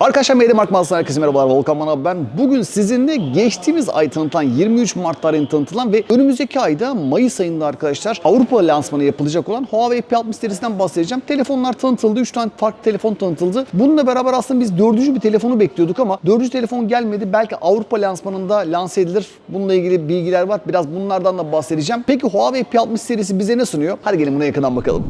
Arkadaşlar Medya Mark Malsın herkese merhabalar. Volkan Manav ben. Bugün sizinle geçtiğimiz ay tanıtılan 23 Mart tarihinde tanıtılan ve önümüzdeki ayda Mayıs ayında arkadaşlar Avrupa lansmanı yapılacak olan Huawei P60 serisinden bahsedeceğim. Telefonlar tanıtıldı. 3 tane farklı telefon tanıtıldı. Bununla beraber aslında biz dördüncü bir telefonu bekliyorduk ama dördüncü telefon gelmedi. Belki Avrupa lansmanında lanse edilir. Bununla ilgili bilgiler var. Biraz bunlardan da bahsedeceğim. Peki Huawei P60 serisi bize ne sunuyor? Hadi gelin buna yakından bakalım.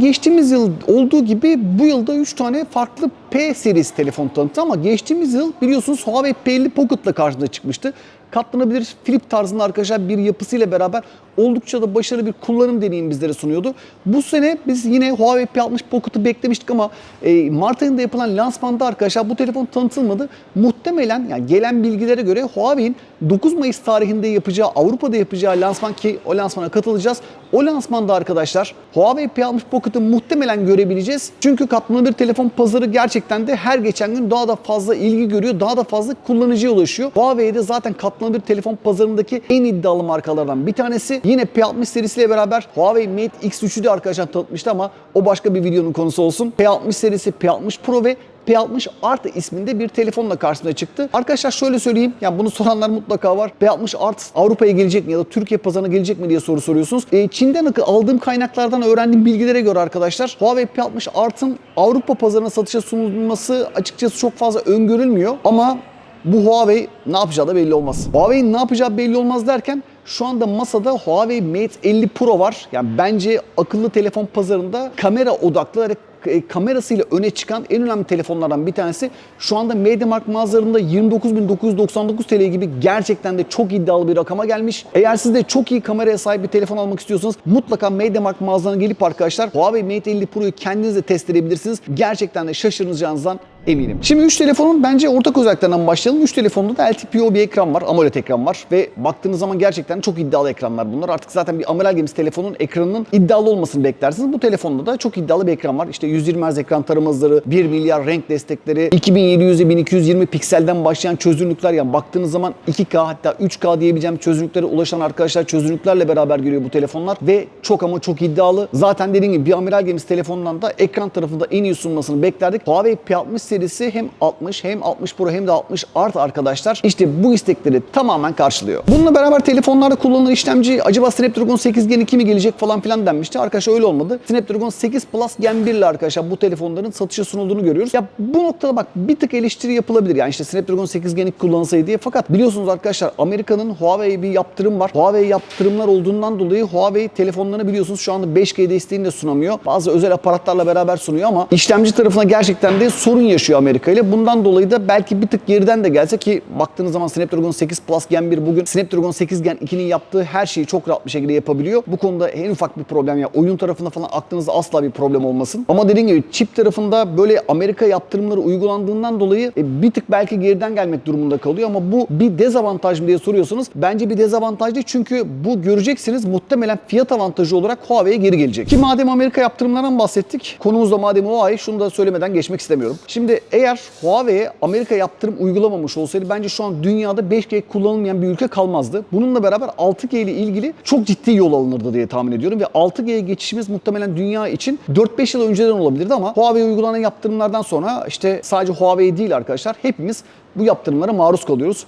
Huawei geçtiğimiz yıl olduğu gibi bu yılda 3 tane farklı P serisi telefon tanıttı ama geçtiğimiz yıl biliyorsunuz Huawei P50 Pocket'la karşımıza çıkmıştı. Katlanabilir flip tarzında arkadaşlar bir yapısıyla beraber oldukça da başarılı bir kullanım deneyimi bizlere sunuyordu. Bu sene biz yine Huawei P60 Pocket'ı beklemiştik ama e, Mart ayında yapılan lansmanda arkadaşlar bu telefon tanıtılmadı. Muhtemelen yani gelen bilgilere göre Huawei'in 9 Mayıs tarihinde yapacağı Avrupa'da yapacağı lansman ki o lansmana katılacağız. O lansmanda arkadaşlar Huawei P60 Pocket'ı muhtemelen görebileceğiz. Çünkü katlanabilir telefon pazarı gerçekten de her geçen gün daha da fazla ilgi görüyor. Daha da fazla kullanıcıya ulaşıyor. Huawei'de zaten katlanabilir telefon pazarındaki en iddialı markalardan bir tanesi. Yine P60 serisiyle beraber Huawei Mate X3'ü de arkadaşlar tanıtmıştı ama o başka bir videonun konusu olsun. P60 serisi, P60 Pro ve P60 Art isminde bir telefonla karşımıza çıktı. Arkadaşlar şöyle söyleyeyim. Yani bunu soranlar mutlaka var. P60 Art Avrupa'ya gelecek mi ya da Türkiye pazarına gelecek mi diye soru soruyorsunuz. E, Çin'den aldığım kaynaklardan öğrendiğim bilgilere göre arkadaşlar Huawei P60 Art'ın Avrupa pazarına satışa sunulması açıkçası çok fazla öngörülmüyor. Ama bu Huawei ne yapacağı da belli olmaz. Huawei'nin ne yapacağı belli olmaz derken şu anda masada Huawei Mate 50 Pro var. Yani bence akıllı telefon pazarında kamera odaklı e, kamerasıyla öne çıkan en önemli telefonlardan bir tanesi. Şu anda MediaMarkt mağazalarında 29.999 TL gibi gerçekten de çok iddialı bir rakama gelmiş. Eğer siz de çok iyi kameraya sahip bir telefon almak istiyorsanız mutlaka MediaMarkt mağazalarına gelip arkadaşlar Huawei Mate 50 Pro'yu kendiniz de test edebilirsiniz. Gerçekten de şaşıracağınızdan eminim. Şimdi 3 telefonun bence ortak özelliklerinden başlayalım. 3 telefonda da LTPO bir ekran var, AMOLED ekran var ve baktığınız zaman gerçekten çok iddialı ekranlar bunlar. Artık zaten bir amiral gemisi telefonun ekranının iddialı olmasını beklersiniz. Bu telefonda da çok iddialı bir ekran var. İşte 120 Hz ekran tarama hızları, 1 milyar renk destekleri, 2700'e 1220 pikselden başlayan çözünürlükler yani baktığınız zaman 2K hatta 3K diyebileceğim çözünürlüklere ulaşan arkadaşlar çözünürlüklerle beraber geliyor bu telefonlar ve çok ama çok iddialı. Zaten dediğim gibi bir amiral gemisi telefonundan da ekran tarafında en iyi sunmasını beklerdik. Huawei P60 serisi hem 60 hem 60 Pro hem de 60 Art arkadaşlar işte bu istekleri tamamen karşılıyor. Bununla beraber telefonlarda kullanılan işlemci acaba Snapdragon 8 Gen 2 mi gelecek falan filan denmişti. Arkadaşlar öyle olmadı. Snapdragon 8 Plus Gen 1 ile arkadaşlar bu telefonların satışa sunulduğunu görüyoruz. Ya bu noktada bak bir tık eleştiri yapılabilir. Yani işte Snapdragon 8 Gen 2 kullanılsaydı diye. Fakat biliyorsunuz arkadaşlar Amerika'nın Huawei'ye bir yaptırım var. Huawei yaptırımlar olduğundan dolayı Huawei telefonlarını biliyorsunuz şu anda 5G desteğini de sunamıyor. Bazı özel aparatlarla beraber sunuyor ama işlemci tarafına gerçekten de sorun yaşıyor Amerika ile. Bundan dolayı da belki bir tık geriden de gelse ki baktığınız zaman Snapdragon 8 Plus Gen 1 bugün Snapdragon 8 Gen 2'nin yaptığı her şeyi çok rahat bir şekilde yapabiliyor. Bu konuda en ufak bir problem ya oyun tarafında falan aklınızda asla bir problem olmasın. Ama dediğim gibi çip tarafında böyle Amerika yaptırımları uygulandığından dolayı e, bir tık belki geriden gelmek durumunda kalıyor ama bu bir dezavantaj mı diye soruyorsanız bence bir dezavantaj değil çünkü bu göreceksiniz muhtemelen fiyat avantajı olarak Huawei'ye geri gelecek. Ki madem Amerika yaptırımlarından bahsettik konumuz da madem o ay şunu da söylemeden geçmek istemiyorum. Şimdi eğer Huawei'ye Amerika yaptırım uygulamamış olsaydı bence şu an dünyada 5G kullanılmayan bir ülke kalmazdı. Bununla beraber 6G ile ilgili çok ciddi yol alınırdı diye tahmin ediyorum ve 6G'ye geçişimiz muhtemelen dünya için 4-5 yıl önceden olabilirdi ama Huawei uygulanan yaptırımlardan sonra işte sadece Huawei değil arkadaşlar hepimiz bu yaptırımlara maruz kalıyoruz.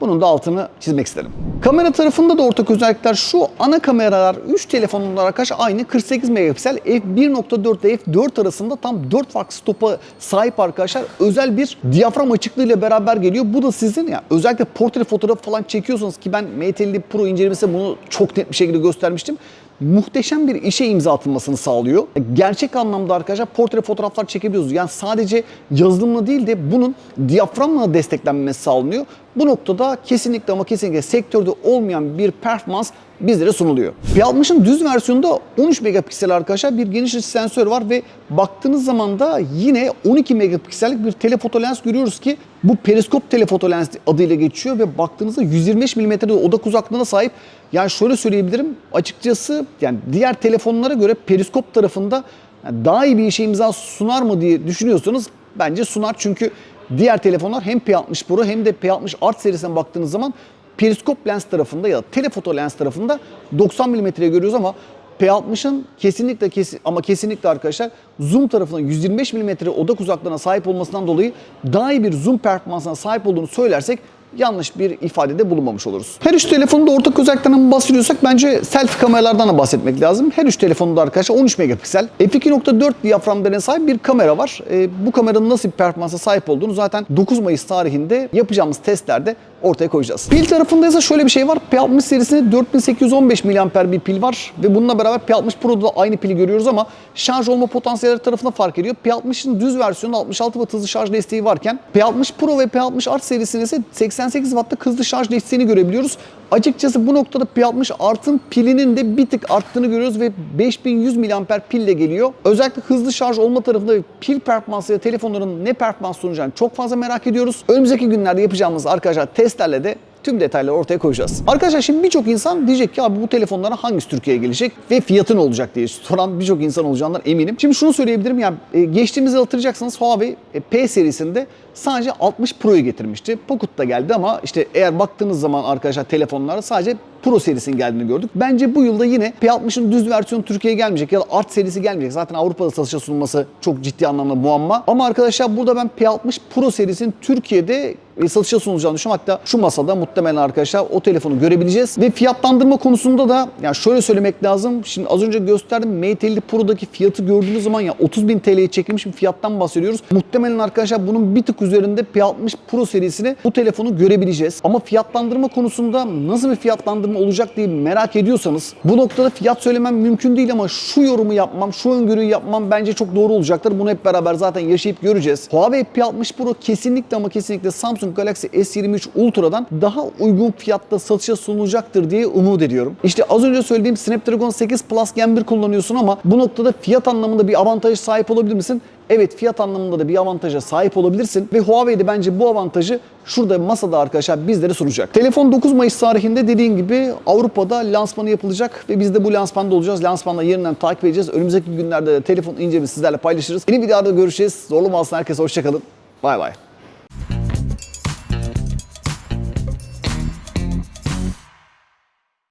Bunun da altını çizmek isterim. Kamera tarafında da ortak özellikler şu. Ana kameralar 3 telefonun arkadaşlar aynı 48 megapiksel f1.4 ile f4 arasında tam 4 farklı stopa sahip arkadaşlar. Özel bir diyafram açıklığı ile beraber geliyor. Bu da sizin ya özellikle portre fotoğrafı falan çekiyorsanız ki ben Mate 50 Pro incelemesinde bunu çok net bir şekilde göstermiştim muhteşem bir işe imza atılmasını sağlıyor. Gerçek anlamda arkadaşlar portre fotoğraflar çekebiliyoruz. Yani sadece yazılımla değil de bunun diyaframla desteklenmesi sağlanıyor. Bu noktada kesinlikle ama kesinlikle sektörde olmayan bir performans bizlere sunuluyor. P60'ın düz versiyonunda 13 megapiksel arkadaşlar bir geniş sensör var ve baktığınız zaman da yine 12 megapiksellik bir telefoto lens görüyoruz ki Bu periskop telefoto lens adıyla geçiyor ve baktığınızda 125 mm'de odak uzaklığına sahip. Yani şöyle söyleyebilirim açıkçası yani diğer telefonlara göre periskop tarafında daha iyi bir işe imza sunar mı diye düşünüyorsanız bence sunar. Çünkü diğer telefonlar hem P60 Pro hem de P60 Art serisine baktığınız zaman periskop lens tarafında ya da telefoto lens tarafında 90 mm görüyoruz ama P60'ın kesinlikle kesin ama kesinlikle arkadaşlar zoom tarafından 125 mm odak uzaklığına sahip olmasından dolayı daha iyi bir zoom performansına sahip olduğunu söylersek yanlış bir ifadede bulunmamış oluruz. Her üç telefonun da ortak özelliklerinden bahsediyorsak bence selfie kameralardan da bahsetmek lazım. Her üç telefonda arkadaşlar 13 megapiksel f2.4 diyafram değerine sahip bir kamera var. Ee, bu kameranın nasıl bir performansa sahip olduğunu zaten 9 Mayıs tarihinde yapacağımız testlerde ortaya koyacağız. Pil tarafında ise şöyle bir şey var. P60 serisinde 4815 mAh bir pil var ve bununla beraber P60 Pro'da da aynı pili görüyoruz ama şarj olma potansiyelleri tarafında fark ediyor. P60'ın düz versiyonunda 66 Watt hızlı şarj desteği varken P60 Pro ve P60 Art serisinde ise 88 Watt'lık hızlı şarj desteğini görebiliyoruz. Açıkçası bu noktada P60 Art'ın pilinin de bir tık arttığını görüyoruz ve 5100 mAh pille geliyor. Özellikle hızlı şarj olma tarafında pil performansıyla telefonların ne performans sunacağını çok fazla merak ediyoruz. Önümüzdeki günlerde yapacağımız arkadaşlar testlerle de tüm detayları ortaya koyacağız. Arkadaşlar şimdi birçok insan diyecek ki abi bu telefonlara hangisi Türkiye'ye gelecek ve fiyatı ne olacak diye soran birçok insan olacağından eminim. Şimdi şunu söyleyebilirim yani e, geçtiğimiz yıl hatırlayacaksınız Huawei e, P serisinde sadece 60 Pro'yu getirmişti. Pocket da geldi ama işte eğer baktığınız zaman arkadaşlar telefonlara sadece Pro serisinin geldiğini gördük. Bence bu yılda yine P60'ın düz versiyonu Türkiye'ye gelmeyecek ya da Art serisi gelmeyecek. Zaten Avrupa'da satışa sunulması çok ciddi anlamda muamma. Ama arkadaşlar burada ben P60 Pro serisinin Türkiye'de e, satışa sunulacağını düşünüyorum. Hatta şu masada muhtemelen arkadaşlar o telefonu görebileceğiz. Ve fiyatlandırma konusunda da yani şöyle söylemek lazım. Şimdi az önce gösterdim Mate 50 Pro'daki fiyatı gördüğünüz zaman ya 30.000 TL'ye çekilmiş bir fiyattan bahsediyoruz. Muhtemelen arkadaşlar bunun bir tık üzerinde P60 Pro serisini bu telefonu görebileceğiz. Ama fiyatlandırma konusunda nasıl bir fiyatlandırma olacak diye merak ediyorsanız bu noktada fiyat söylemem mümkün değil ama şu yorumu yapmam, şu öngörüyü yapmam bence çok doğru olacaktır. Bunu hep beraber zaten yaşayıp göreceğiz. Huawei P60 Pro kesinlikle ama kesinlikle Samsung Galaxy S23 Ultra'dan daha uygun fiyatta satışa sunulacaktır diye umut ediyorum. İşte az önce söylediğim Snapdragon 8 Plus Gen 1 kullanıyorsun ama bu noktada fiyat anlamında bir avantaj sahip olabilir misin? Evet fiyat anlamında da bir avantaja sahip olabilirsin ve Huawei de bence bu avantajı şurada masada arkadaşlar bizlere sunacak. Telefon 9 Mayıs tarihinde dediğim gibi Avrupa'da lansmanı yapılacak ve biz de bu lansmanda olacağız. Lansmanla yerinden takip edeceğiz. Önümüzdeki günlerde de telefon incelemesi sizlerle paylaşırız. Yeni videoda görüşeceğiz. Zorlu Malsın herkese hoşçakalın. Bay bay.